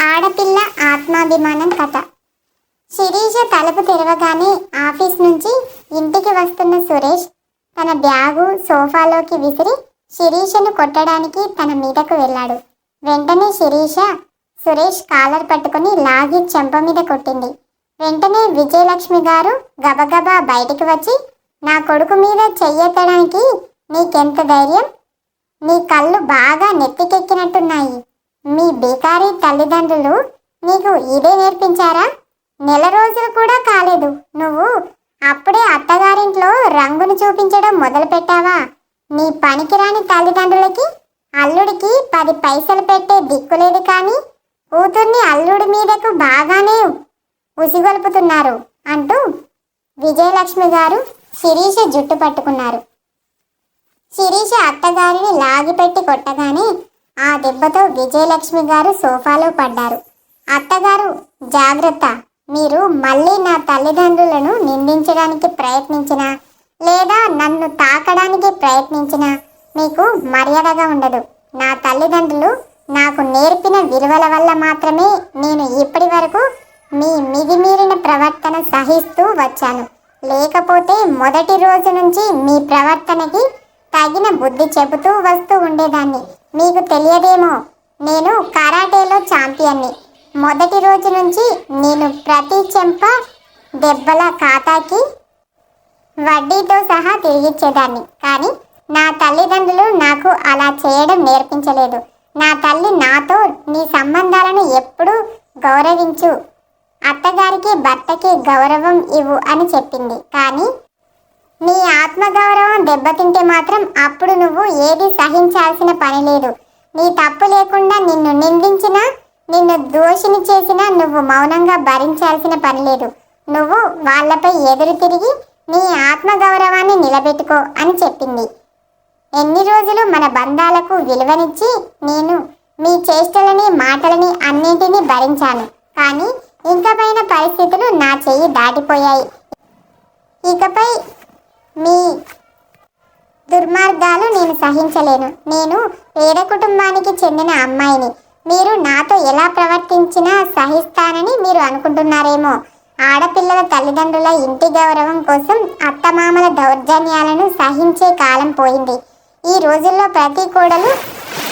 ఆడపిల్ల ఆత్మాభిమానం కథ. శిరీష తలుపు తెరవగానే ఆఫీస్ నుంచి ఇంటికి వస్తున్న సురేష్ తన బ్యాగు సోఫాలోకి విసిరి శిరీషను కొట్టడానికి తన మీదకు వెళ్ళాడు. వెంటనే శిరీష సురేష్ కాలర్ పట్టుకుని లాగి చెంప మీద కొట్టింది. వెంటనే విజయలక్ష్మి గారు గబగబా బయటికి వచ్చి నా కొడుకు మీద చెయ్యెత్తడానికి నీకెంత ధైర్యం? నీ కళ్ళు బాగా నెత్తికెక్కినట్టున్నాయి. మీ బేకారీ తల్లిదండ్రులు నీకు ఇదే నేర్పించారా? నెల రోజులు కూడా కాలేదు. నువ్వు అప్పుడే అత్తగారింట్లో రంగును చూపించడం మొదలుపెట్టావా? నీ పనికిరాని తల్లిదండ్రులకి అల్లుడికి పది పైసలు పెట్టే దిక్కులేదు కానీ కూతుర్ని అల్లుడి మీదకు బాగానే ఉసిగొల్పుతున్నారు అంటూ విజయలక్ష్మి గారు శిరీష జుట్టు పట్టుకున్నారు. శిరీష అత్తగారిని లాగిపెట్టి కొట్టగానే ఆ దెబ్బతో విజయలక్ష్మి గారు సోఫాలో పడ్డారు. అత్తగారు జాగ్రత్త. మీరు మళ్ళీ నా తల్లిదండ్రులను నిందించడానికి ప్రయత్నించినా లేదా నన్ను తాకడానికి ప్రయత్నించిన మీకు మర్యాదగా ఉండదు. నా తల్లిదండ్రులు నాకు నేర్పిన విలువల వల్ల మాత్రమే నేను ఇప్పటి వరకు మీ మిదిమీరిన ప్రవర్తన సహిస్తూ వచ్చాను. లేకపోతే మొదటి రోజు నుంచి మీ ప్రవర్తనకి తగిన బుద్ధి చెబుతూ వస్తూ ఉండేదాన్ని. మీకు తెలియదేమో. నేను కరాటేలో ఛాంపియన్ని. మొదటి రోజు నుంచి నేను ప్రతి చెంప దెబ్బల ఖాతాకి వడ్డీతో సహా తిరిగిచ్చేదాన్ని. కానీ నా తల్లిదండ్రులు నాకు అలా చేయడం నేర్పించలేదు. నా తల్లి నాతో నీ సంబంధాలను ఎప్పుడూ గౌరవించు. అత్తగారికి భర్తకి గౌరవం ఇవ్వు అని చెప్పింది. కానీ నీ ఆత్మగౌరవం దెబ్బతింటే మాత్రం అప్పుడు నువ్వు ఏది సహించాల్సిన పని లేదు. నీ తప్పు లేకుండా నిన్ను నిందించినా నిన్ను దోషిని చేసినా నువ్వు మౌనంగా భరించాల్సిన పని లేదు. నువ్వు వాళ్ళపై ఎదురు తిరిగి నీ ఆత్మగౌరవాన్ని నిలబెట్టుకో అని చెప్పింది. ఎన్ని రోజులు మన బంధాలకు విలువనిచ్చి నేను మీ చేష్టలని మాటలని అన్నింటినీ భరించాను. కానీ ఇంకపైన పరిస్థితులు నా చెయ్యి దాటిపోయాయి. ఇకపై మీ దుర్మార్గాలు నేను సహించలేను. నేను పేద కుటుంబానికి చెందిన అమ్మాయిని. మీరు నాతో ఎలా ప్రవర్తించినా సహిస్తానని మీరు అనుకుంటున్నారేమో. ఆడపిల్లల తల్లిదండ్రుల ఇంటి గౌరవం కోసం అత్తమామల దౌర్జన్యాలను సహించే కాలం పోయింది. ఈ రోజుల్లో ప్రతి కోడలు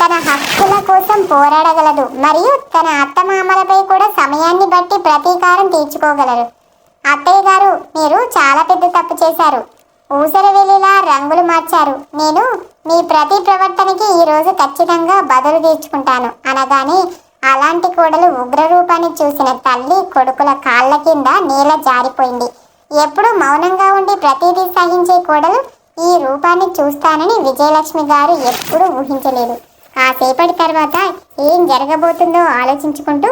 తన హక్కుల కోసం పోరాడగలదు మరియు తన అత్తమామలపై కూడా సమయాన్ని బట్టి ప్రతీకారం తీర్చుకోగలరు. అత్తయ్య గారు మీరు చాలా పెద్ద తప్పు చేశారు. ఊసర వెళ్ళిలా రంగులు మార్చారు. నేను మీ ప్రతి ప్రవర్తనకి ఈరోజు ఖచ్చితంగా బదులు తీర్చుకుంటాను. అనగానే అలాంటి కోడలు ఉగ్రరూపాన్ని చూసిన తల్లి కొడుకుల కాళ్ళ కింద నేల జారిపోయింది. ఎప్పుడు మౌనంగా ఉండి ప్రతిదీ సహించే కోడలు ఈ రూపాన్ని చూస్తానని విజయలక్ష్మి గారు ఎప్పుడూ ఊహించలేదు. కాసేపటి తర్వాత ఏం జరగబోతుందో ఆలోచించుకుంటూ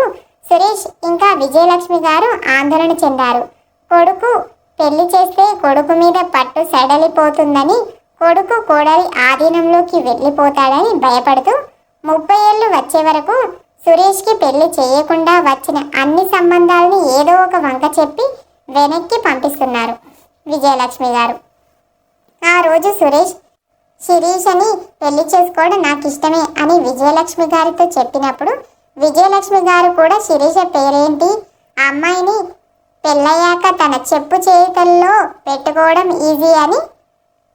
సురేష్ ఇంకా విజయలక్ష్మి గారు ఆందోళన చెందారు. కొడుకు పెళ్ళి చేస్తే కొడుకు మీద పట్టు సడలిపోతుందని కొడుకు కోడలి ఆధీనంలోకి వెళ్ళిపోతాడని భయపడుతూ ముప్పై ఏళ్ళు వచ్చే వరకు సురేష్కి పెళ్ళి చేయకుండా వచ్చిన అన్ని సంబంధాలని ఏదో ఒక వంక చెప్పి వెనక్కి పంపిస్తున్నారు విజయలక్ష్మి గారు. ఆ రోజు సురేష్ శిరీష్ అని పెళ్ళి చేసుకోవడం నాకు ఇష్టమే అని విజయలక్ష్మి గారితో చెప్పినప్పుడు విజయలక్ష్మి గారు కూడా శిరీష పేరేంటి? ఆ అమ్మాయిని పెళ్ళయ్యాక తన చెప్పు చేతుల్లో పెట్టుకోవడం ఈజీ అని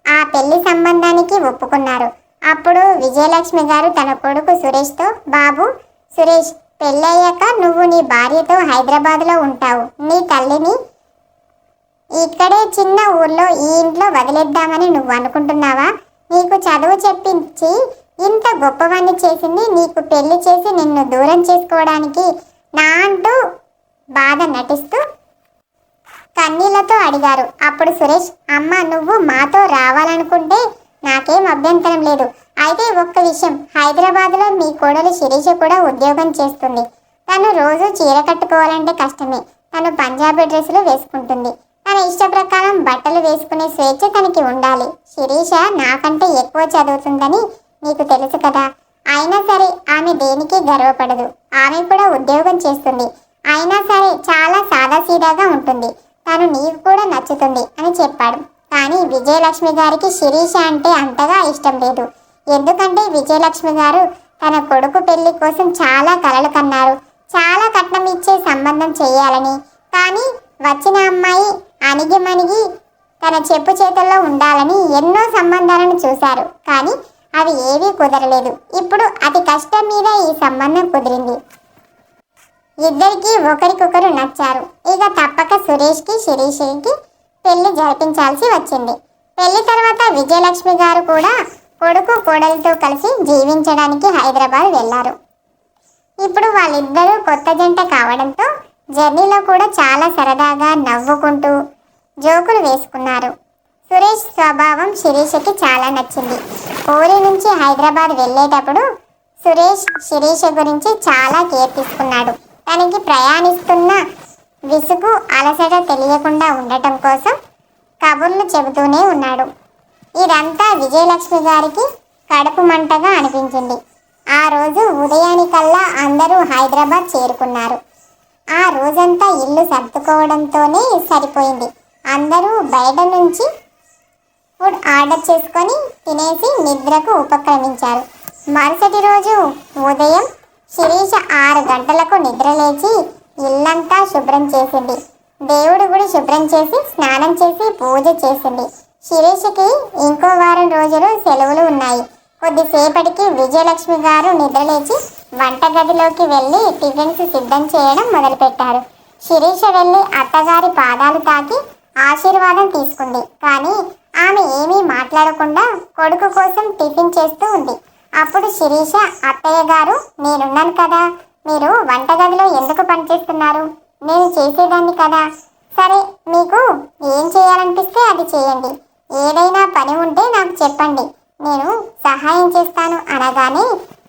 ఆ పెళ్ళి సంబంధానికి ఒప్పుకున్నారు. అప్పుడు విజయలక్ష్మి గారు తన కొడుకు సురేష్తో బాబు సురేష్ పెళ్ళయ్యాక నువ్వు నీ భార్యతో హైదరాబాద్లో ఉంటావు. నీ తల్లిని ఇక్కడే చిన్న ఊర్లో ఈ ఇంట్లో వదిలేద్దామని నువ్వు అనుకుంటున్నావా? నీకు చదువు చెప్పించి ఇంత గొప్పవాణ్ణి చేసింది నీకు పెళ్ళి చేసి నిన్ను దూరం చేసుకోవడానికి నా అంటూ బాధ నటిస్తూ కన్నీళ్ళతో అడిగారు. అప్పుడు సురేష్ అమ్మ నువ్వు మాతో రావాలనుకుంటే నాకేం అభ్యంతరం లేదు. అయితే ఒక్క విషయం. హైదరాబాద్లో మీ కోడలు శిరీష కూడా ఉద్యోగం చేస్తుంది. తను రోజు చీర కట్టుకోవాలంటే కష్టమే. తను పంజాబీ డ్రెస్సులు వేసుకుంటుంది. తన ఇష్ట ప్రకారం బట్టలు వేసుకునే స్వేచ్ఛ తనకి ఉండాలి. శిరీష నాకంటే ఎక్కువ చదువుతుందని నీకు తెలుసు కదా. అయినా సరే ఆమె దేనికి గర్వపడదు. ఆమె కూడా ఉద్యోగం చేస్తుంది. అయినా సరే చాలా సాదాసీదాగా ఉంటుంది. తను నీకు కూడా నచ్చుతుంది అని చెప్పాడు. కానీ విజయలక్ష్మి గారికి శిరీష అంటే అంతగా ఇష్టం లేదు. ఎందుకంటే విజయలక్ష్మి గారు తన కొడుకు పెళ్ళి కోసం చాలా కలలు కన్నారు. చాలా కట్నం ఇచ్చే సంబంధం చేయాలని. కానీ వచ్చిన అమ్మాయి అణిగిమణిగి తన చెప్పు చేతుల్లో ఉండాలని ఎన్నో సంబంధాలను చూశారు. కానీ అవి ఏవీ కుదరలేదు. ఇప్పుడు అతి కష్టం మీద ఈ సంబంధం కుదిరింది. ఇద్దరికి ఒకరికొకరు నచ్చారు. ఇక తప్పక సురేష్కి శిరీష్కి పెళ్ళి జరిపించాల్సి వచ్చింది. పెళ్ళి తర్వాత విజయలక్ష్మి గారు కూడా కొడుకు కోడలితో కలిసి జీవించడానికి హైదరాబాద్ వెళ్ళారు. ఇప్పుడు వాళ్ళిద్దరూ కొత్త జంట కావడంతో జర్నీలో కూడా చాలా సరదాగా నవ్వుకుంటూ జోకులు వేసుకున్నారు. సురేష్ స్వభావం శిరీషకి చాలా నచ్చింది. ఊరి నుంచి హైదరాబాద్ వెళ్ళేటప్పుడు సురేష్ శిరీష గురించి చాలా కేర్ తీసుకున్నాడు. తనకి ప్రయాణిస్తున్న విసుగు అలసట తెలియకుండా ఉండటం కోసం కబుర్లు చెబుతూనే ఉన్నాడు. ఇదంతా విజయలక్ష్మి గారికి కడుపు మంటగా అనిపించింది. ఆ రోజు ఉదయానికల్లా అందరూ హైదరాబాద్ చేరుకున్నారు. ఆ రోజంతా ఇల్లు సర్దుకోవడంతోనే సరిపోయింది. అందరూ బయట నుంచి ఫుడ్ ఆర్డర్ చేసుకొని తినేసి నిద్రకు ఉపక్రమించారు. మరుసటి రోజు ఉదయం శిరీష ఆరు గంటలకు నిద్రలేచి ఇల్లంతా శుభ్రం చేసింది. దేవుడి గుడి శుభ్రం చేసి స్నానం చేసి పూజ చేసింది. శిరీషకి ఇంకో వారం రోజులు సెలవులు ఉన్నాయి. కొద్దిసేపటికి విజయలక్ష్మి గారు నిద్రలేచి వంటగదిలోకి వెళ్ళి టిఫిన్స్ సిద్ధం చేయడం మొదలుపెట్టారు. శిరీష వెళ్ళి అత్తగారి పాదాలు తాకి ఆశీర్వాదం తీసుకుంది. కానీ ఆమె ఏమీ మాట్లాడకుండా కొడుకు కోసం టిఫిన్ చేస్తూ ఉంది. అప్పుడు శిరీష అత్తయ్య గారు నేనున్నాను కదా. మీరు వంటగదిలో ఎందుకు పనిచేస్తున్నారు? నేను చేసేదాన్ని కదా. సరే మీకు ఏం చేయాలనిపిస్తే అది చేయండి. ఏదైనా పని ఉంటే నాకు చెప్పండి. నేను సహాయం చేస్తాను. అనగానే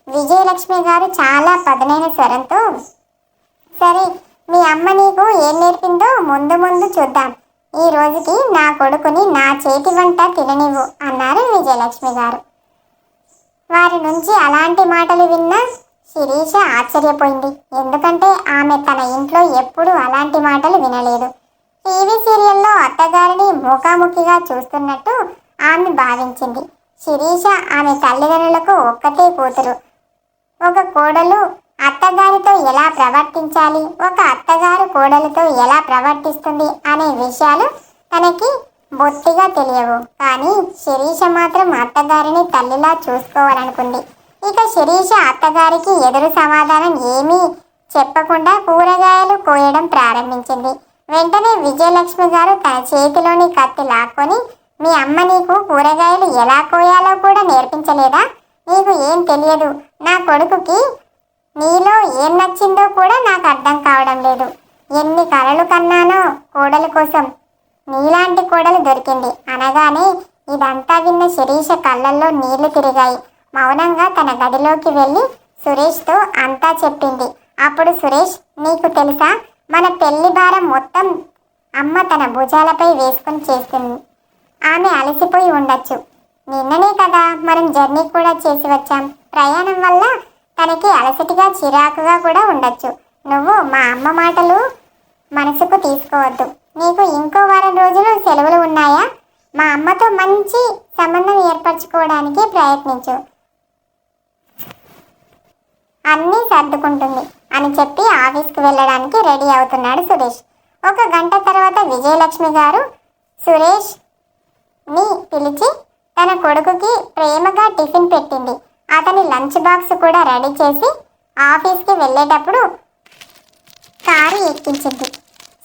విజయలక్ష్మి గారు చాలా పదునైన స్వరంతో సరే మీ అమ్మ నీకు ఏం నేర్పిందో ముందు ముందు చూద్దాం. ఈ రోజుకి నా కొడుకుని నా చేతి వంట తిననివ్వు అన్నారు విజయలక్ష్మి గారు. వారి నుంచి అలాంటి మాటలు విన్న శిరీష ఆశ్చర్యపోయింది. ఎందుకంటే ఆమె తన ఇంట్లో ఎప్పుడూ అలాంటి మాటలు వినలేదు. టీవీ సీరియల్లో అత్తగారిని ముఖాముఖిగా చూస్తున్నట్టు ఆమె భావించింది. శిరీష ఆమె తల్లిదండ్రులకు ఒక్కతే కూతురు. ఒక కోడలు అత్తగారితో ఎలా ప్రవర్తించాలి? ఒక అత్తగారు కోడలితో ఎలా ప్రవర్తిస్తుంది? అనే విషయాలు తనకి బొత్తిగా తెలియవు. కానీ శిరీష మాత్రం అత్తగారిని తల్లిలా చూసుకోవాలనుకుంది. ఇక శిరీష అత్తగారికి ఎదురు సమాధానం ఏమీ చెప్పకుండా కూరగాయలు కోయడం ప్రారంభించింది. వెంటనే విజయలక్ష్మి గారు తన చేతిలోని కత్తి లాక్కొని మీ అమ్మ నీకు కూరగాయలు ఎలా కోయాలో కూడా నేర్పించలేదా? నీకు ఏం తెలియదు. నా కొడుకుకి నీలో ఏం నచ్చిందో కూడా నాకు అర్థం కావడం లేదు. ఎన్ని కలలు కన్నానో కోడలి కోసం నీలాంటి కోడలు దొరికింది. అనగానే ఇదంతా విన్న శిరీష కళ్ళల్లో నీళ్ళు తిరిగాయి. మౌనంగా తన గదిలోకి వెళ్ళి సురేష్తో అంతా చెప్పింది. అప్పుడు సురేష్ నీకు తెలుసా? మన పెళ్ళి భారం మొత్తం అమ్మ తన భుజాలపై వేసుకుని చేస్తుంది. ఆమె అలసిపోయి ఉండొచ్చు. నిన్ననే కదా మనం జర్నీ కూడా చేసి వచ్చాం. ప్రయాణం వల్ల తనకి అలసటిగా చిరాకుగా కూడా ఉండొచ్చు. నువ్వు మా అమ్మ మాటలు మనసుకు తీసుకోవద్దు. నీకు ఇంకో వారం రోజులు సెలవులు ఉన్నాయా? మా అమ్మతో మంచి సంబంధం ఏర్పరచుకోవడానికి ప్రయత్నించు. అన్నీ సర్దుకుంటుంది అని చెప్పి ఆఫీస్కి వెళ్ళడానికి రెడీ అవుతున్నాడు సురేష్. ఒక గంట తర్వాత విజయలక్ష్మి గారు సురేష్ని పిలిచి తన కొడుకుకి ప్రేమగా టిఫిన్ పెట్టింది. అతని లంచ్ బాక్స్ కూడా రెడీ చేసి ఆఫీస్కి వెళ్ళేటప్పుడు కారు ఎక్కించింది.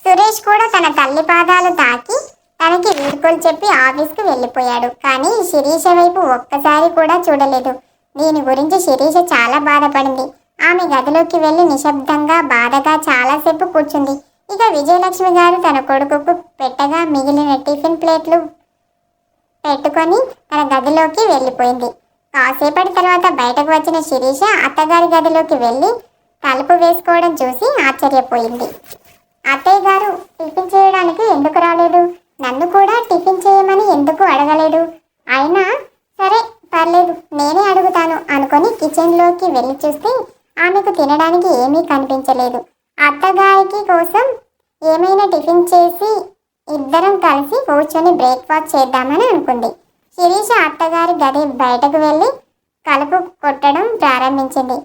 సురేష్ కూడా తన తల్లి పాదాలు తాకి తనకి వీడ్కోలు చెప్పి ఆఫీస్కి వెళ్ళిపోయాడు. కానీ శిరీష వైపు ఒక్కసారి కూడా చూడలేదు. దీని గురించి శిరీష చాలా బాధపడింది. ఆమె గదిలోకి వెళ్ళి నిశ్శబ్దంగా బాధగా చాలాసేపు కూర్చుంది. ఇక విజయలక్ష్మి గారు తన కొడుకుకు పెట్టగా మిగిలిన టిఫిన్ ప్లేట్లు పెట్టుకొని తన గదిలోకి వెళ్ళిపోయింది. కాసేపటి తర్వాత బయటకు వచ్చిన శిరీష అత్తగారి గదిలోకి వెళ్ళి తలుపు వేసుకోవడం చూసి ఆశ్చర్యపోయింది. అత్తయ్య గారు టిఫిన్ చేయడానికి ఎందుకు రాలేదు? నన్ను కూడా టిఫిన్ చేయమని ఎందుకు అడగలేదు? అయినా సరే పర్లేదు నేనే అడుగుతాను అనుకొని కిచెన్లోకి వెళ్ళి చూస్తే ఆమెకు తినడానికి ఏమీ కనిపించలేదు. అత్తగారికి కోసం ఏమైనా టిఫిన్ చేసి ఇద్దరం కలిసి కూర్చొని బ్రేక్ఫాస్ట్ చేద్దామని అనుకుంది. శిరీష అత్తగారి గది బయటకు వెళ్ళి కలుపు కొట్టడం ప్రారంభించింది.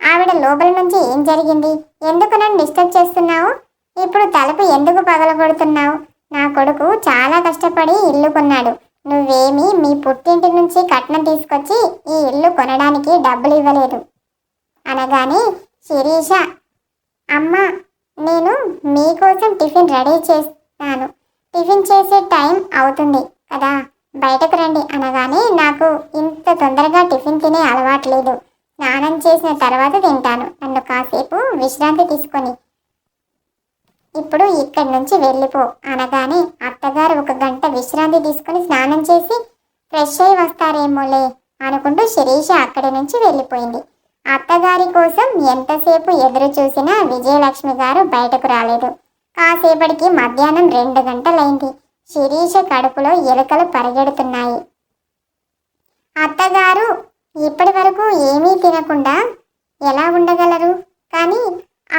ఆవిడ లోపల నుంచి ఏం జరిగింది? ఎందుకు నన్ను డిస్టర్బ్ చేస్తున్నావు? ఇప్పుడు తలుపు ఎందుకు పగలగొడుతున్నావు? నా కొడుకు చాలా కష్టపడి ఇల్లు కొన్నాడు. నువ్వేమీ మీ పుట్టింటి నుంచి కట్నం తీసుకొచ్చి ఈ ఇల్లు కొనడానికి డబ్బులు ఇవ్వలేదు. అనగానే శిరీష అమ్మ నేను మీకోసం టిఫిన్ రెడీ చేస్తాను. టిఫిన్ చేసే టైం అవుతుంది కదా బయటకు రండి అనగానే నాకు ఇంత తొందరగా టిఫిన్ తినే అలవాటు లేదు. స్నానం చేసిన తర్వాత తింటాను. నన్ను కాసేపు విశ్రాంతి తీసుకొని. ఇప్పుడు ఇక్కడి నుంచి వెళ్ళిపో అనగానే అత్తగారు ఒక గంట విశ్రాంతి తీసుకొని స్నానం చేసి ఫ్రెష్ అయి వస్తారేమోలే అనుకుంటూ శిరీష అక్కడి నుంచి వెళ్ళిపోయింది. అత్తగారి కోసం ఎంతసేపు ఎదురు చూసినా విజయలక్ష్మి గారు బయటకు రాలేదు. కాసేపటికి మధ్యాహ్నం రెండు గంటలైంది. శిరీష కడుపులో ఎలుకలు పరిగెడుతున్నాయి. అత్తగారు ఇప్పటి వరకు ఏమీ తినకుండా ఎలా ఉండగలరు? కానీ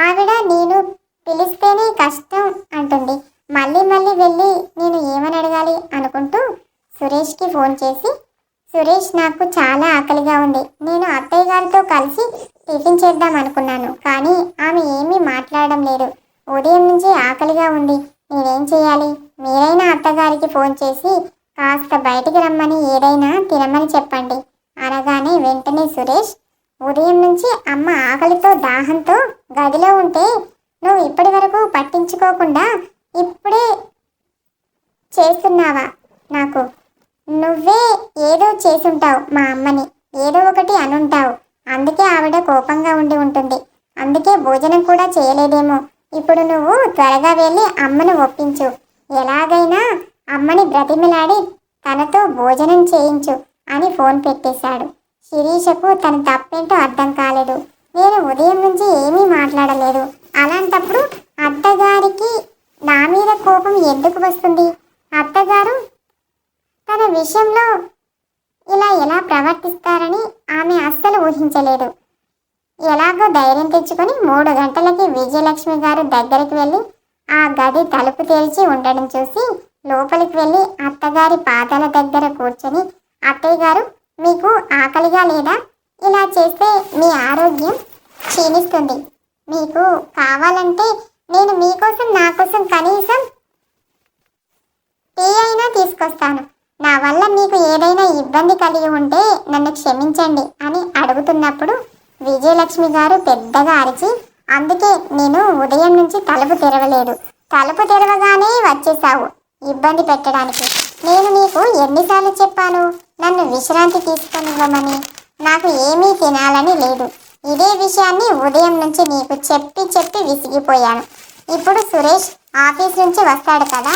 ఆవిడ నేను పిలిస్తేనే కష్టం అంటుంది. మళ్ళీ మళ్ళీ వెళ్ళి నేను ఏమని అడగాలి అనుకుంటూ సురేష్కి ఫోన్ చేసి సురేష్ నాకు చాలా ఆకలిగా ఉంది. నేను అత్తయ్య గారితో కలిసి టిఫిన్ చేద్దాం అనుకున్నాను కానీ ఆమె ఏమీ మాట్లాడడం లేదు. ఉదయం నుంచి ఆకలిగా ఉంది. నేనేం చేయాలి? మీరైనా అత్తగారికి ఫోన్ చేసి కాస్త బయటికి రమ్మని ఏదైనా తినమని చెప్పండి. అనగానే వెంటనే సురేష్ ఉదయం నుంచి అమ్మ ఆకలితో దాహంతో గదిలో ఉంటే నువ్వు ఇప్పటి వరకు పట్టించుకోకుండా ఇప్పుడే చేస్తున్నావా నాకు? నువ్వే ఏదో చేసుంటావు మా అమ్మని ఏదో ఒకటి అనుంటావు. అందుకే ఆవిడ కోపంగా ఉండి ఉంటుంది. అందుకే భోజనం కూడా చేయలేదేమో. ఇప్పుడు నువ్వు త్వరగా వెళ్ళి అమ్మను ఒప్పించు. ఎలాగైనా అమ్మని బ్రతిమిలాడి తనతో భోజనం చేయించు. అని ఫోన్ పెట్టేశాడు. శిరీషకు తన తప్పేంటో అర్థం కాలేదు. నేను ఉదయం నుంచి ఏమీ మాట్లాడలేదు. అలాంటప్పుడు అత్తగారికి నా మీద కోపం ఎందుకు వస్తుంది? అత్తగారు తన విషయంలో ఇలా ఎలా ప్రవర్తిస్తారని ఆమె అస్సలు ఊహించలేదు. ఎలాగో ధైర్యం తెచ్చుకొని మూడు గంటలకి విజయలక్ష్మి గారు దగ్గరికి వెళ్ళి ఆ గది తలుపు తెరిచి ఉండడం చూసి లోపలికి వెళ్ళి అత్తగారి పాదాల దగ్గర కూర్చొని అత్తయ్య గారు మీకు ఆకలిగా లేదా? ఇలా చేస్తే మీ ఆరోగ్యం క్షీణిస్తుంది. మీకు కావాలంటే నేను మీకోసం నా కోసం కనీసం టీ అయినా తీసుకొస్తాను. నా వల్ల మీకు ఏదైనా ఇబ్బంది కలిగి ఉంటే నన్ను క్షమించండి అని అడుగుతున్నప్పుడు విజయలక్ష్మి గారు పెద్దగా అరిచి అందుకే నేను ఉదయం నుంచి తలుపు తెరవలేదు. తలుపు తెరవగానే వచ్చేసావు ఇబ్బంది పెట్టడానికి. నేను నీకు ఎన్నిసార్లు చెప్పాను? నన్ను విశ్రాంతి తీసుకొనివ్వమని నాకు ఏమీ తినాలని లేదు. ఇదే విషయాన్ని ఉదయం నుంచి నీకు చెప్పి చెప్పి విసిగిపోయాను. ఇప్పుడు సురేష్ ఆఫీస్ నుంచి వస్తాడు కదా?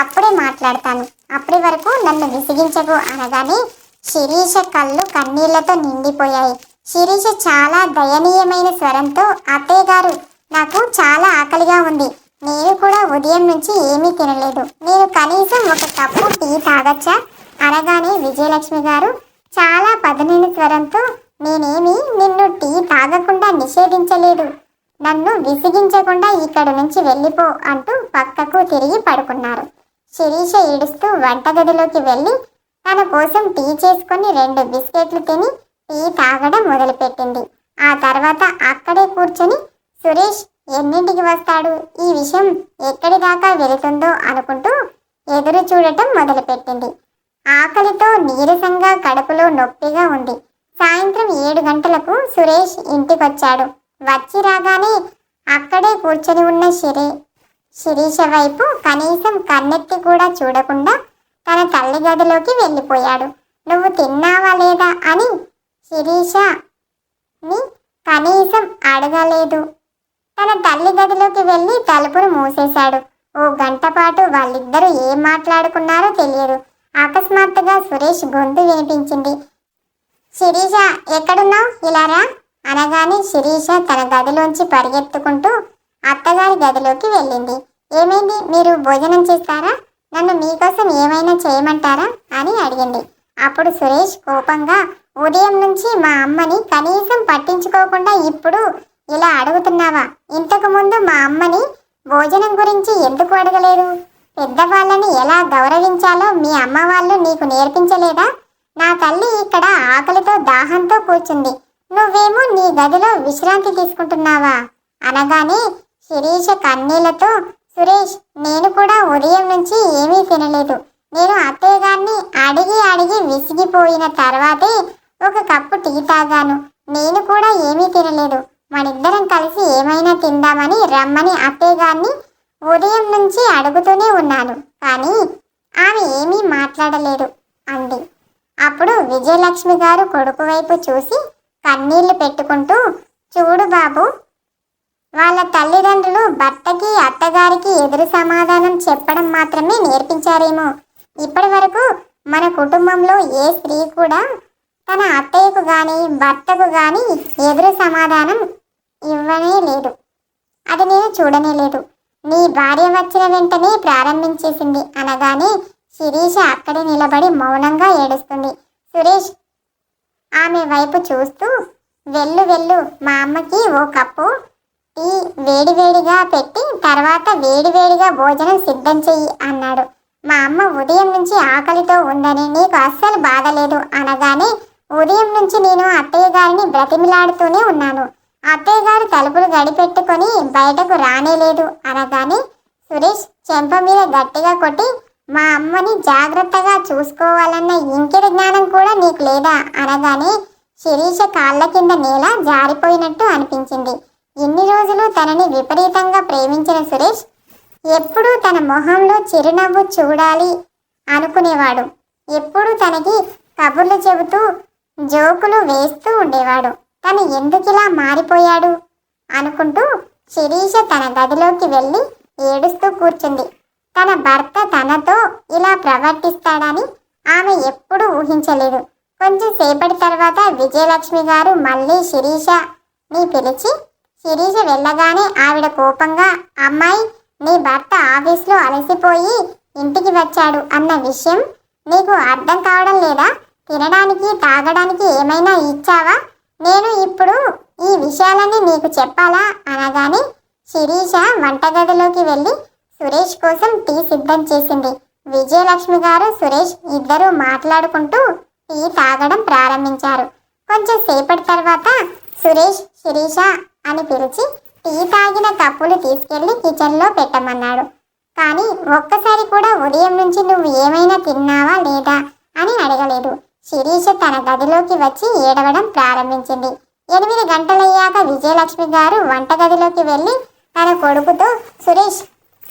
అప్పుడే మాట్లాడతాను. అప్పటి వరకు నన్ను విసిగించకు అనగానే శిరీష కళ్ళు కన్నీళ్ళతో నిండిపోయాయి. శిరీష చాలా దయనీయమైన స్వరంతో అత్తయ్య గారు నాకు చాలా ఆకలిగా ఉంది. నేను కూడా ఉదయం నుంచి ఏమీ తినలేదు. నేను కనీసం ఒక కప్పు టీ తాగచ్చా? అనగానే విజయలక్ష్మి గారు చాలా పదునైన స్వరంతో నేనేమి నిన్ను టీ తాగకుండా నిషేధించలేదు. నన్ను విసిగించకుండా ఇక్కడి నుంచి వెళ్ళిపో అంటూ పక్కకు తిరిగి పడుకున్నారు. శిరీష ఏడుస్తూ వంటగదిలోకి వెళ్ళి తన కోసం టీ చేసుకుని రెండు బిస్కెట్లు తిని టీ తాగడం మొదలుపెట్టింది. ఆ తర్వాత అక్కడే కూర్చొని సురేష్ ఎన్నింటికి వస్తాడు? ఈ విషయం ఎక్కడి దాకా వెళుతుందో అనుకుంటూ ఎదురు చూడటం మొదలుపెట్టింది. ఆకలితో నీరసంగా కడుపులో నొప్పిగా ఉంది. సాయంత్రం ఏడు గంటలకు సురేష్ ఇంటికొచ్చాడు. వచ్చి రాగానే అక్కడే కూర్చొని ఉన్న శిరీ శిరీష వైపు కనీసం కన్నెత్తి కూడా చూడకుండా తన తల్లి గదిలోకి వెళ్ళిపోయాడు. నువ్వు తిన్నావా లేదా? అని శిరీషని కనీసం అడగలేదు. తన తల్లి గదిలోకి వెళ్ళి తలుపును మూసేశాడు. ఓ గంట పాటు వాళ్ళిద్దరూ ఏం మాట్లాడుకున్నారో తెలియదు. అకస్మాత్తుగా సురేష్ గొంతు వినిపించింది. శిరీష ఎక్కడున్నావు? ఇలారా? అనగానే శిరీష తన గదిలోంచి పరిగెత్తుకుంటూ అత్తగారి గదిలోకి వెళ్ళింది. ఏమైంది? మీరు భోజనం చేస్తారా? నన్ను మీకోసం ఏమైనా చేయమంటారా? అని అడిగింది. అప్పుడు సురేష్ కోపంగా ఉదయం నుంచి మా అమ్మని కనీసం పట్టించుకోకుండా ఇప్పుడు ఇలా అడుగుతున్నావా? ఇంతకుముందు మా అమ్మని భోజనం గురించి ఎందుకు అడగలేదు? పెద్దవాళ్ళని ఎలా గౌరవించాలో మీ అమ్మ వాళ్ళు నీకు నేర్పించలేదా? నా తల్లి ఇక్కడ ఆకలితో దాహంతో కూర్చుంది. నువ్వేమో నీ గదిలో విశ్రాంతి తీసుకుంటున్నావా? అనగానే శిరీష కన్నీళ్ళతో సురేష్ నేను కూడా ఉదయం నుంచి ఏమీ తినలేదు. నేను అత్తయ్య గారిని అడిగి అడిగి విసిగిపోయిన తర్వాతే ఒక కప్పు టీ తాగాను. నేను కూడా ఏమీ తినలేదు. మనిద్దరం కలిసి ఏమైనా తిందామని రమ్మని అత్తయ్య గారిని ఉదయం నుంచి అడుగుతూనే ఉన్నాను. కానీ ఆమె ఏమీ మాట్లాడలేదు అంది. అప్పుడు విజయలక్ష్మి గారు కొడుకు వైపు చూసి కన్నీళ్ళు పెట్టుకుంటూ చూడు బాబు వాళ్ళ తల్లిదండ్రులు భర్తకి అత్తగారికి ఎదురు సమాధానం చెప్పడం మాత్రమే నేర్పించారేమో. ఇప్పటి వరకు మన కుటుంబంలో ఏ స్త్రీ కూడా తన అత్తయ్యకు కానీ భర్తకు కానీ ఎదురు సమాధానం ఇవ్వనే లేదు. అది నేను చూడనే లేదు. నీ భార్య వచ్చిన వెంటనే ప్రారంభించేసింది అనగానే శిరీష అక్కడే నిలబడి మౌనంగా ఏడుస్తుంది. సురేష్ ఆమె వైపు చూస్తూ వెళ్ళు వెళ్ళు మా అమ్మకి ఓ కప్పు టీ వేడివేడిగా పెట్టి తర్వాత వేడివేడిగా భోజనం సిద్ధం చెయ్యి అన్నాడు. మా అమ్మ ఉదయం నుంచి ఆకలితో ఉందని నీకు అస్సలు బాధలేదు అనగానే ఉదయం నుంచి నేను అత్తయ్య గారిని బ్రతిమిలాడుతూనే ఉన్నాను. అత్తయ్య గారు తలుపులు గడిపెట్టుకొని బయటకు రానేలేదు అనగానే సురేష్ చెంప మీద గట్టిగా కొట్టి మా అమ్మని జాగ్రత్తగా చూసుకోవాలన్న ఇంకిత జ్ఞానం కూడా నీకు లేదా? అనగానే శిరీష కాళ్ళ కింద నేల జారిపోయినట్టు అనిపించింది. ఇన్ని రోజులు తనని విపరీతంగా ప్రేమించిన సురేష్ ఎప్పుడూ తన మొహంలో చిరునవ్వు చూడాలి అనుకునేవాడు. ఎప్పుడూ తనకి కబుర్లు చెబుతూ జోకులు వేస్తూ ఉండేవాడు. తను ఎందుకిలా మారిపోయాడు? అనుకుంటూ శిరీష తన గదిలోకి వెళ్ళి ఏడుస్తూ కూర్చుంది. తన భర్త తనతో ఇలా ప్రవర్తిస్తాడని ఆమె ఎప్పుడూ ఊహించలేదు. కొంచెం సేపటి తర్వాత విజయలక్ష్మి గారు మళ్ళీ శిరీషని పిలిచి శిరీష వెళ్ళగానే ఆవిడ కోపంగా అమ్మాయి నీ భర్త ఆఫీస్లో అలసిపోయి ఇంటికి వచ్చాడు అన్న విషయం నీకు అర్థం కావడం లేదా? తినడానికి తాగడానికి ఏమైనా ఇచ్చావా? నేను ఇప్పుడు ఈ విషయాలన్నీ నీకు చెప్పాలా అనగానే శిరీష వంటగదిలోకి వెళ్ళి సురేష్ కోసం టీ సిద్ధం చేసింది. విజయలక్ష్మి గారు సురేష్ ఇద్దరూ మాట్లాడుకుంటూ టీ తాగడం ప్రారంభించారు. కొంచెం సేపటి తర్వాత సురేష్ శిరీష అని పిలిచి టీ తాగిన కప్పులు తీసుకెళ్ళి కిచెన్లో పెట్టమన్నాడు. కానీ ఒక్కసారి కూడా ఉదయం నుంచి నువ్వు ఏమైనా తిన్నావా లేదా అని అడగలేదు. శిరీష తన గదిలోకి వచ్చి ఏడవడం ప్రారంభించింది. ఎనిమిది గంటలయ్యాక విజయలక్ష్మి గారు వంటగదిలోకి వెళ్ళి తన కొడుకుతో సురేష్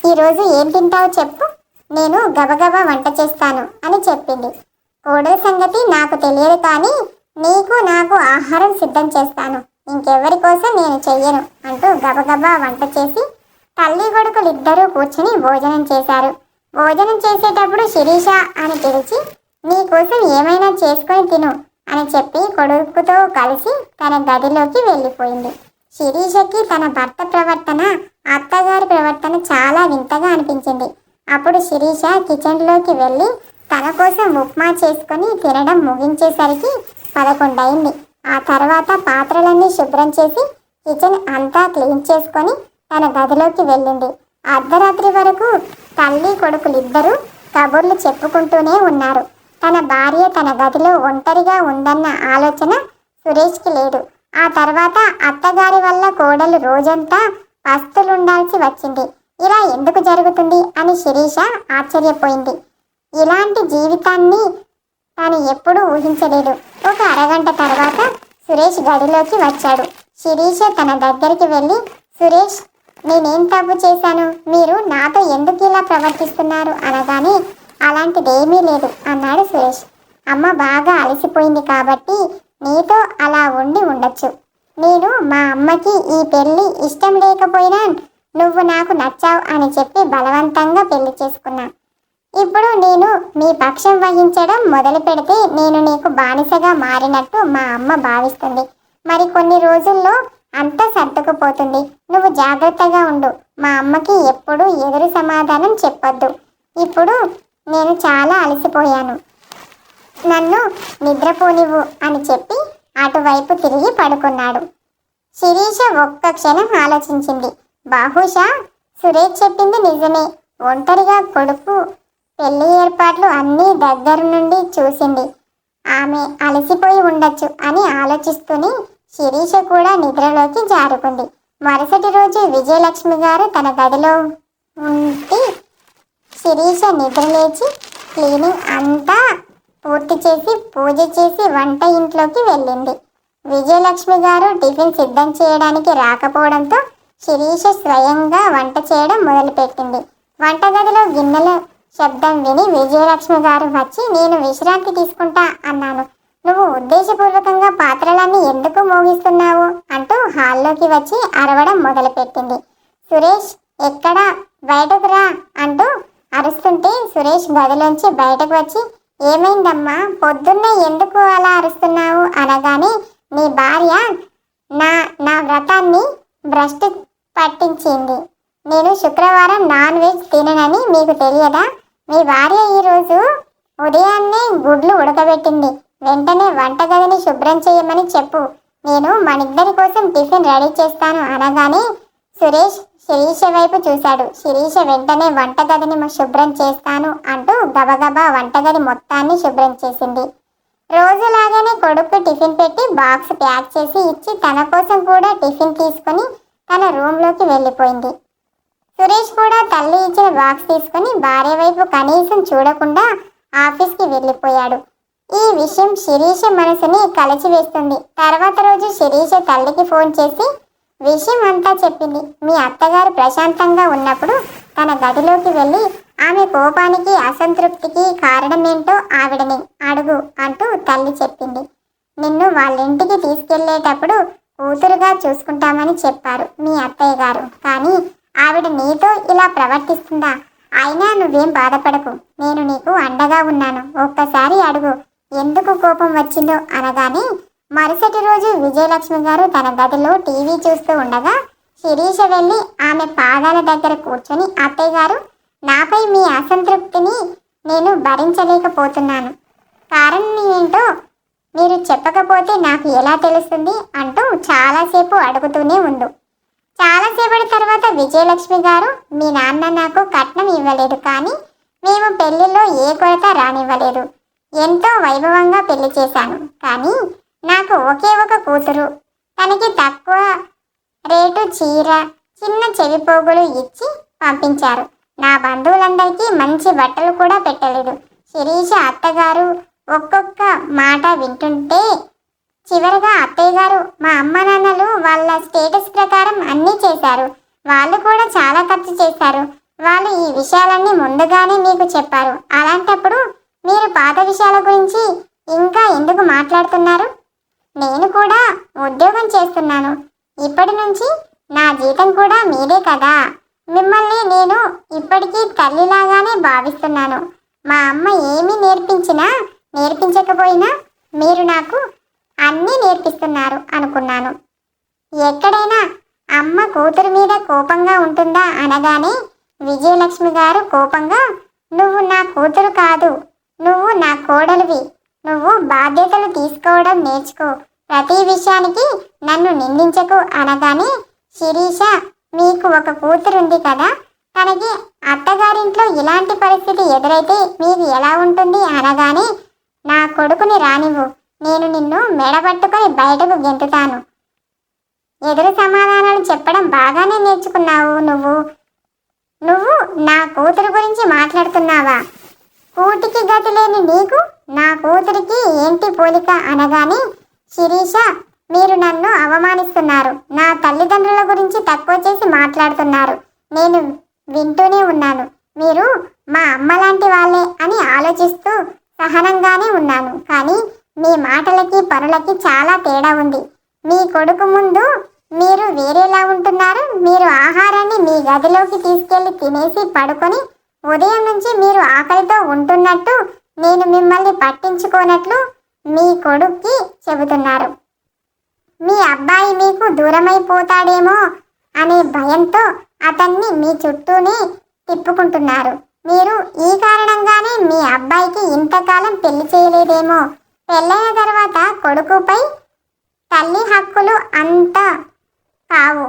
ఈరోజు ఏం తింటావు చెప్పు. నేను గబగబా వంట చేస్తాను అని చెప్పింది. కోడల సంగతి నాకు తెలియదు కానీ నీకు నాకు ఆహారం సిద్ధం చేస్తాను. ఇంకెవరి కోసం నేను చెయ్యను అంటూ గబగబా వంట చేసి తల్లి కొడుకులు ఇద్దరూ కూర్చుని భోజనం చేశారు. భోజనం చేసేటప్పుడు శిరీష అని పిలిచి నీకోసం ఏమైనా చేసుకొని తిను అని చెప్పి కొడుకుతో కలిసి తన గదిలోకి వెళ్ళిపోయింది. శిరీషకి తన భర్త ప్రవర్తన అత్తగారి ప్రవర్తన చాలా వింతగా అనిపించింది. అప్పుడు శిరీష కిచెన్లోకి వెళ్ళి తన కోసం ఉప్మా చేసుకొని తినడం ముగించేసరికి పదకొండయింది. ఆ తర్వాత పాత్రలన్నీ శుభ్రం చేసి కిచెన్ అంతా క్లీన్ చేసుకొని తన గదిలోకి వెళ్ళింది. అర్ధరాత్రి వరకు తల్లి కొడుకులిద్దరూ కబుర్లు చెప్పుకుంటూనే ఉన్నారు. తన భార్య తన గదిలో ఒంటరిగా ఉందన్న ఆలోచన సురేష్కి లేదు. ఆ తర్వాత అత్తగారి వల్ల కోడలు రోజంతా పస్తులుండాల్సి వచ్చింది. ఇలా ఎందుకు జరుగుతుంది అని శిరీష ఆశ్చర్యపోయింది. ఇలాంటి జీవితాన్ని తాను ఎప్పుడూ ఊహించలేదు. ఒక అరగంట తర్వాత సురేష్ గదిలోకి వచ్చాడు. శిరీష తన దగ్గరికి వెళ్ళి సురేష్ నేనేం తప్పు చేశాను? మీరు నాతో ఎందుకు ఇలా ప్రవర్తిస్తున్నారు? అనగానే అలాంటిదేమీ లేదు అన్నాడు సురేష్. అమ్మ బాగా అలసిపోయింది కాబట్టి నీతో అలా ఉండి ఉండొచ్చు. నేను మా అమ్మకి ఈ పెళ్ళి ఇష్టం లేకపోయినా నువ్వు నాకు నచ్చావు అని చెప్పి బలవంతంగా పెళ్ళి చేసుకున్నా. ఇప్పుడు నేను మీ పక్షం వహించడం మొదలు పెడితే నేను నీకు బానిసగా మారినట్టు మా అమ్మ భావిస్తుంది. మరి కొన్ని రోజుల్లో అంతా సర్దుకుపోతుంది. నువ్వు జాగ్రత్తగా ఉండు. మా అమ్మకి ఎప్పుడు ఎదురు సమాధానం చెప్పొద్దు. ఇప్పుడు నేను చాలా అలసిపోయాను. నన్ను నిద్రపోనివ్వు అని చెప్పి అటువైపు తిరిగి పడుకున్నాడు. శిరీష ఒక్క క్షణం ఆలోచించింది. బహుశా సురేష్ చెప్పింది నిజమే. ఒంటరిగా కొడుకు పెళ్ళి ఏర్పాట్లు అన్నీ దగ్గర నుండి చూసింది. ఆమె అలసిపోయి ఉండొచ్చు అని ఆలోచిస్తూనే శిరీష కూడా నిద్రలోకి జారుకుంది. మరుసటి రోజు విజయలక్ష్మి గారు తన గదిలో ఉండి శిరీష నిద్రలేచి క్లీనింగ్ అంతా పూర్తి చేసి పూజ చేసి వంట ఇంట్లోకి వెళ్ళింది. విజయలక్ష్మి గారు టిఫిన్ సిద్ధం చేయడానికి రాకపోవడంతో శిరీష స్వయంగా వంట చేయడం మొదలుపెట్టింది. వంటగదిలో గిన్నెల శబ్దం విని విజయలక్ష్మి గారు వచ్చి నేను విశ్రాంతి తీసుకుంటా అన్నాను. నువ్వు ఉద్దేశపూర్వకంగా పాత్రలన్నీ ఎందుకు మోగిస్తున్నావు? అంటూ హాల్లోకి వచ్చి అరవడం మొదలుపెట్టింది. సురేష్ ఎక్కడా? బయటకు రా అంటూ అరుస్తుంటే సురేష్ గదిలోంచి బయటకు వచ్చి ఏమైందమ్మా? పొద్దున్నే ఎందుకు అలా అరుస్తున్నావు? అనగానే నీ భార్య నా నా వ్రతాన్ని భ్రష్టు పట్టించింది. నేను శుక్రవారం నాన్ వెజ్ తిననని మీకు తెలియదా? మీ భార్య ఈరోజు ఉదయాన్నే గుడ్లు ఉడకబెట్టింది. వెంటనే వంటగదిని శుభ్రం చేయమని చెప్పు. నేను మనిద్దరి కోసం టిఫిన్ రెడీ చేస్తాను. అనగానే సురేష్ శిరీష వైపు చూశాడు. శిరీష వెంటనే వంటగదిని శుభ్రం చేస్తాను అంటూ గబగబా వంటగది మొత్తాన్ని శుభ్రం చేసింది. రోజులాగానే కొడుకు టిఫిన్ పెట్టి బాక్స్ ప్యాక్ చేసి ఇచ్చి తన కోసం కూడా టిఫిన్ తీసుకొని తన రూమ్లోకి వెళ్ళిపోయింది. సురేష్ కూడా తల్లి ఇచ్చిన బాక్స్ తీసుకుని భార్య వైపు కనీసం చూడకుండా ఆఫీస్కి వెళ్ళిపోయాడు. ఈ విషయం శిరీష మనసుని కలిచివేస్తుంది. తర్వాత రోజు శిరీష తల్లికి ఫోన్ చేసి విషయం అంతా చెప్పింది. మీ అత్తగారు ప్రశాంతంగా ఉన్నప్పుడు తన గదిలోకి వెళ్ళి ఆమె కోపానికి అసంతృప్తికి కారణమేంటో ఆవిడని అడుగు అంటూ తల్లి చెప్పింది. నిన్ను వాళ్ళ ఇంటికి తీసుకెళ్ళేటప్పుడు కూతురుగా చూసుకుంటామని చెప్పారు మీ అత్తయ్య గారు. కానీ ఆవిడ నీతో ఇలా ప్రవర్తిస్తుందా? అయినా నువ్వేం బాధపడకు. నేను నీకు అండగా ఉన్నాను. ఒక్కసారి అడుగు. ఎందుకు కోపం వచ్చిందో అనగానే మరుసటి రోజు విజయలక్ష్మి గారు తన గదిలో టీవీ చూస్తూ ఉండగా శిరీష వెళ్ళి ఆమె పాదాల దగ్గర కూర్చొని అత్తయ్య గారు నాపై మీ అసంతృప్తిని నేను భరించలేకపోతున్నాను. కారణం ఏంటో మీరు చెప్పకపోతే నాకు ఎలా తెలుస్తుంది? అంటూ చాలాసేపు అడుగుతూనే ఉండు. చాలాసేపటి తర్వాత విజయలక్ష్మి గారు మీ నాన్న నాకు కట్నం ఇవ్వలేదు కానీ మేము పెళ్ళిలో ఏ కొరత రానివ్వలేదు. ఎంతో వైభవంగా పెళ్ళి చేశాను. కానీ నాకు ఒకే ఒక కూతురు. తనకి తక్కువ రేటు చీర చిన్న చెవి పోగులు ఇచ్చి పంపించారు. నా బంధువులందరికీ మంచి బట్టలు కూడా పెట్టలేదు. శిరీష అత్తగారు ఒక్కొక్క మాట వింటుంటే చివరిగా అత్తయ్య గారు మా అమ్మ నాన్నలు వాళ్ళ స్టేటస్ ప్రకారం అన్నీ చేశారు. వాళ్ళు కూడా చాలా ఖర్చు చేశారు. వాళ్ళు ఈ విషయాలన్నీ ముందుగానే మీకు చెప్పారు. అలాంటప్పుడు మీరు పాత విషయాల గురించి ఇంకా ఎందుకు మాట్లాడుతున్నారు? నేను కూడా ఉద్యోగం చేస్తున్నాను. ఇప్పటి నుంచి నా జీతం కూడా మీదే కదా. మిమ్మల్ని నేను ఇప్పటికీ తల్లిలాగానే భావిస్తున్నాను. మా అమ్మ ఏమీ నేర్పించినా నేర్పించకపోయినా మీరు నాకు అన్నీ నేర్పిస్తున్నారు అనుకున్నాను. ఎక్కడైనా అమ్మ కూతురు మీద కోపంగా ఉంటుందా అనగానే విజయలక్ష్మి గారు కోపంగా నువ్వు నా కూతురు కాదు నువ్వు నా కోడలివి నువ్వు బాధ్యతలు తీసుకోవడం నేర్చుకో. ప్రతి విషయానికి నన్ను నిందించకు అనగానే శిరీష మీకు ఒక కూతురుంది కదా. తనకి అత్తగారింట్లో ఇలాంటి పరిస్థితి ఎదురైతే మీకు ఎలా ఉంటుంది అనగానే నా కొడుకుని రానివ్వు. నేను నిన్ను మెడబట్టుకొని బయటకు గెంతుతాను. ఎదురు సమాధానాలు చెప్పడం బాగానే నేర్చుకున్నావు నువ్వు. నువ్వు నా కూతురు గురించి మాట్లాడుతున్నావా? కూటికి గతి లేని నీకు నా కూతురికి ఏంటి పోలిక అనగానే శిరీష మీరు నన్ను అవమానిస్తున్నారు. నా తల్లిదండ్రుల గురించి తక్కువ చేసి మాట్లాడుతున్నారు. నేను వింటూనే ఉన్నాను. మీరు మా అమ్మ లాంటి వాళ్ళే అని ఆలోచిస్తూ సహనంగానే ఉన్నాను. కానీ మీ మాటలకి పనులకి చాలా తేడా ఉంది. మీ కొడుకు ముందు మీరు వేరేలా ఉంటున్నారు. మీరు ఆహారాన్ని మీ గదిలోకి తీసుకెళ్ళి తినేసి పడుకొని ఉదయం నుంచి మీరు ఆకలితో ఉంటున్నట్టు నేను మిమ్మల్ని పట్టించుకోనట్లు మీ కొడుక్కి చెబుతున్నారు. మీ అబ్బాయి మీకు దూరమైపోతాడేమో అనే భయంతో అతన్ని మీ చుట్టూనే తిప్పుకుంటున్నారు. మీరు ఈ కారణంగానే మీ అబ్బాయికి ఇంతకాలం పెళ్ళి చేయలేదేమో. పెళ్ళైన తర్వాత కొడుకుపై తల్లి హక్కులు అంత కావు.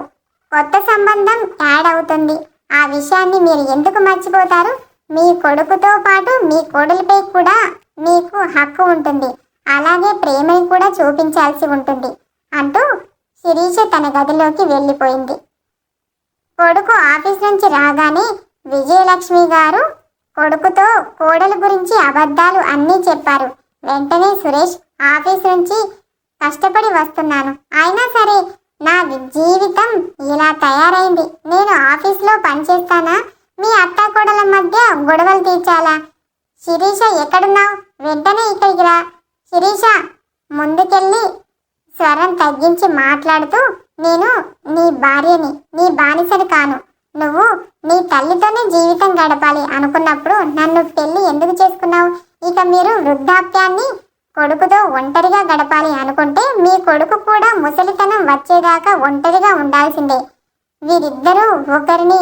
కొత్త సంబంధం యాడ్ అవుతుంది. ఆ విషయాన్ని మీరు ఎందుకు మర్చిపోతారు? మీ కొడుకుతో పాటు మీ కోడలిపై కూడా మీకు హక్కు ఉంటుంది. అలాగే ప్రేమని కూడా చూపించాల్సి ఉంటుంది అంటూ శిరీష తన గదిలోకి వెళ్ళిపోయింది. కొడుకు ఆఫీస్ నుంచి రాగానే విజయలక్ష్మి గారు కొడుకుతో కోడలు గురించి అబద్ధాలు అన్నీ చెప్పారు. వెంటనే సురేష్ ఆఫీస్ నుంచి కష్టపడి వస్తున్నాను. అయినా సరే నా జీవితం ఇలా తయారైంది. నేను ఆఫీస్లో పనిచేస్తానా? మీ అత్తాకోడల మధ్య గొడవలు తీర్చాలా? శిరీష ఎక్కడున్నావు? వెంటనే ఇక్కడికి రా. శిరీష ముందుకెళ్ళి స్వరం తగ్గించి మాట్లాడుతూ నేను నీ భార్యని నీ బానిసని కాను. నువ్వు నీ తల్లితోనే జీవితం గడపాలి అనుకున్నప్పుడు నన్ను పెళ్ళి ఎందుకు చేసుకున్నావు? ఇక మీరు వృద్ధాప్యాన్ని కొడుకుతో ఒంటరిగా గడపాలి అనుకుంటే మీ కొడుకు కూడా ముసలితనం వచ్చేదాకా ఒంటరిగా ఉండాల్సిందే. వీరిద్దరూ ఒకరిని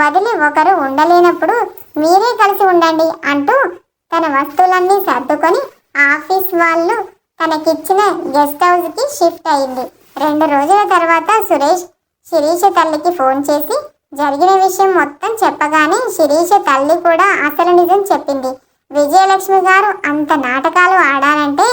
వదిలి ఒకరు ఉండలేనప్పుడు మీరే కలిసి ఉండండి అంటూ తన వస్తువులన్నీ సర్దుకొని ఆఫీస్ వాళ్ళు తనకిచ్చిన గెస్ట్ హౌస్కి షిఫ్ట్ అయింది. రెండు రోజుల తర్వాత సురేష్ శిరీష తల్లికి ఫోన్ చేసి జరిగిన విషయం మొత్తం చెప్పగానే శిరీష తల్లి కూడా అసలు నిజం చెప్పింది. విజయలక్ష్మి గారు అంత నాటకాలు ఆడాలంటే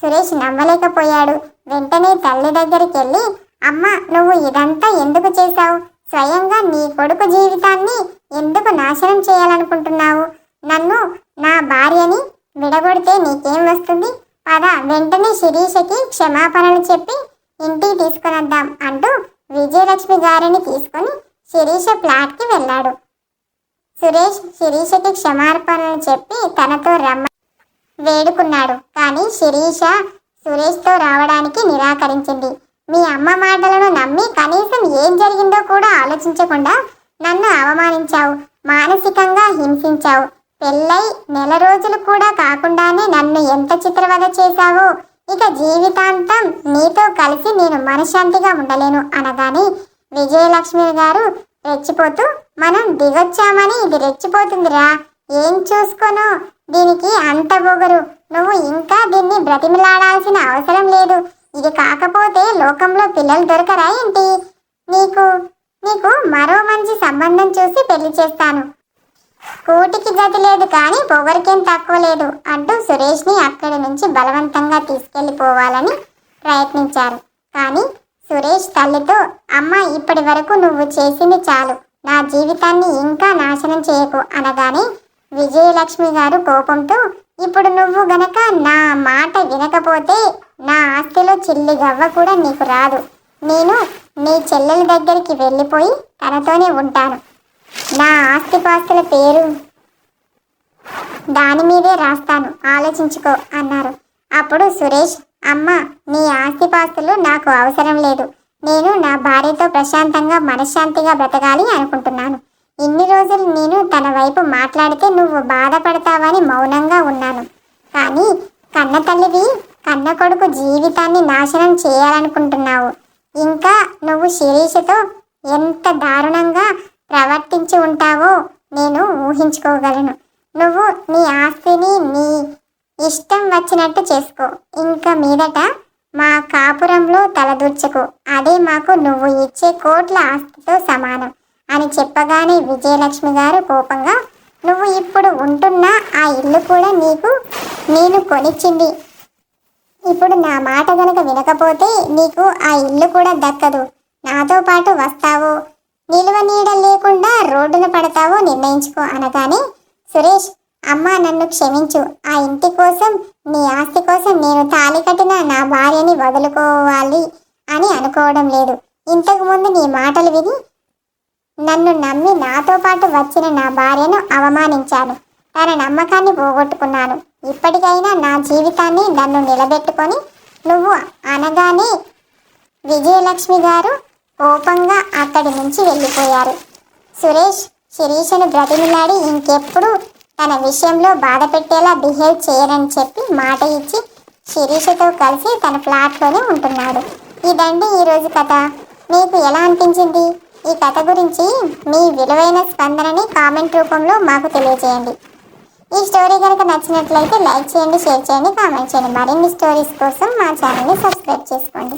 సురేష్ నమ్మలేకపోయాడు. వెంటనే తల్లి దగ్గరికి వెళ్ళి అమ్మ నువ్వు ఇదంతా ఎందుకు చేశావు? స్వయంగా నీ కొడుకు జీవితాన్ని ఎందుకు నాశనం చేయాలనుకుంటున్నావు? నన్ను నా భార్యని విడగొడితే నీకేం వస్తుంది? పద వెంటనే శిరీషకి క్షమాపణలు చెప్పి ఇంటికి తీసుకునొద్దాం అంటూ విజయలక్ష్మి గారిని తీసుకొని శిరీష ఫ్లాట్కి వెళ్ళాడు. సురేష్ శిరీషకి క్షమాపణలు చెప్పి తనతో రమ్మ వేడుకున్నాడు. కానీ శిరీష సురేష్తో రావడానికి నిరాకరించింది. మీ అమ్మ మాటలను నమ్మి కనీసం ఏం జరిగిందో కూడా ఆలోచించకుండా నన్ను అవమానించావు మానసికంగా హింసించావు. పెళ్ళై నెల రోజులు కూడా కాకుండానే నన్ను ఎంత చిత్రవద చేశావో ఇక జీవితాంతం నీతో కలిసి నేను మనశ్శాంతిగా ఉండలేను అనగానే విజయలక్ష్మి గారు రెచ్చిపోతూ మనం దిగొచ్చామని ఇది రెచ్చిపోతుందిరా ఏం చూసుకోను? దీనికి అంత బొగరు. నువ్వు ఇంకా దీన్ని బ్రతిమిలాడాల్సిన అవసరం లేదు. ఇది కాకపోతే లోకంలో పిల్లలు దొరకరా ఏంటి? నీకు నీకు మరో మంచి సంబంధం చూసి పెళ్ళి చేస్తాను. కోటికి గతి లేదు కానీ పొగరికేం తక్కువ లేదు అంటూ సురేష్ని అక్కడి నుంచి బలవంతంగా తీసుకెళ్ళిపోవాలని ప్రయత్నించారు. కానీ సురేష్ తల్లితో అమ్మ ఇప్పటి వరకు నువ్వు చేసింది చాలు. నా జీవితాన్ని ఇంకా నాశనం చేయకు అనగానే విజయలక్ష్మి గారు కోపంతో ఇప్పుడు నువ్వు గనక నా మాట వినకపోతే నా ఆస్తిలో చిల్లి గవ్వ కూడా నీకు రాదు. నేను నీ చెల్లెల దగ్గరికి వెళ్ళిపోయి తనతోనే ఉంటాను. నా ఆస్తిపాస్తుల పేరు దాని మీదే రాస్తాను. ఆలోచించుకో అన్నారు. అప్పుడు సురేష్ అమ్మ నీ ఆస్తిపాస్తులు నాకు అవసరం లేదు. నేను నా భార్యతో ప్రశాంతంగా మనశ్శాంతిగా బ్రతకాలి అనుకుంటున్నాను. ఇన్ని రోజులు నేను తన వైపు మాట్లాడితే నువ్వు బాధపడతావని మౌనంగా ఉన్నాను. కానీ కన్న తల్లివి కన్న కొడుకు జీవితాన్ని నాశనం చేయాలనుకుంటున్నావు. ఇంకా నువ్వు శిరీషతో ఎంత దారుణంగా ప్రవర్తించి ఉంటావో నేను ఊహించుకోగలను. నువ్వు నీ ఆస్తిని నీ ఇష్టం వచ్చినట్టు చేసుకో. ఇంకా మీదట మా కాపురంలో తలదూర్చకు. అదే మాకు నువ్వు ఇచ్చే కోట్ల ఆస్తితో సమానం అని చెప్పగానే విజయలక్ష్మి గారు కోపంగా నువ్వు ఇప్పుడు ఉంటున్న ఆ ఇల్లు కూడా నీకు నేను కొనిచ్చింది. ఇప్పుడు నా మాట గనక వినకపోతే నీకు ఆ ఇల్లు కూడా దక్కదు. నాతో పాటు వస్తావు. నిలువ నీడ లేకుండా రోడ్డున పడతావో నిర్ణయించుకో అనగానే సురేష్ అమ్మ నన్ను క్షమించు. ఆ ఇంటి కోసం నీ ఆస్తి కోసం నేను తాలి కట్టిన నా భార్యని వదులుకోవాలి అని అనుకోవడం లేదు. ఇంతకుముందు నీ మాటలు విని నన్ను నమ్మి నాతో పాటు వచ్చిన నా భార్యను అవమానించాను. తన నమ్మకాన్ని పోగొట్టుకున్నాను. ఇప్పటికైనా నా జీవితాన్ని నన్ను నిలబెట్టుకొని నువ్వు అనగానే విజయలక్ష్మి గారు కోపంగా అక్కడి నుంచి వెళ్ళిపోయారు. సురేష్ శిరీషను బ్రతిమిలాడి ఇంకెప్పుడు తన విషయంలో బాధ పెట్టేలా బిహేవ్ చేయరని చెప్పి మాట ఇచ్చి శిరీషతో కలిసి తన ఫ్లాట్లోనే ఉంటున్నాడు. ఇదండి ఈరోజు కథ. మీకు ఎలా అనిపించింది? ఈ కథ గురించి మీ విలువైన స్పందనని కామెంట్ రూపంలో మాకు తెలియజేయండి. ఈ స్టోరీ కనుక నచ్చినట్లయితే లైక్ చేయండి షేర్ చేయండి కామెంట్ చేయండి. మరిన్ని స్టోరీస్ కోసం మా ఛానల్ని సబ్స్క్రైబ్ చేసుకోండి.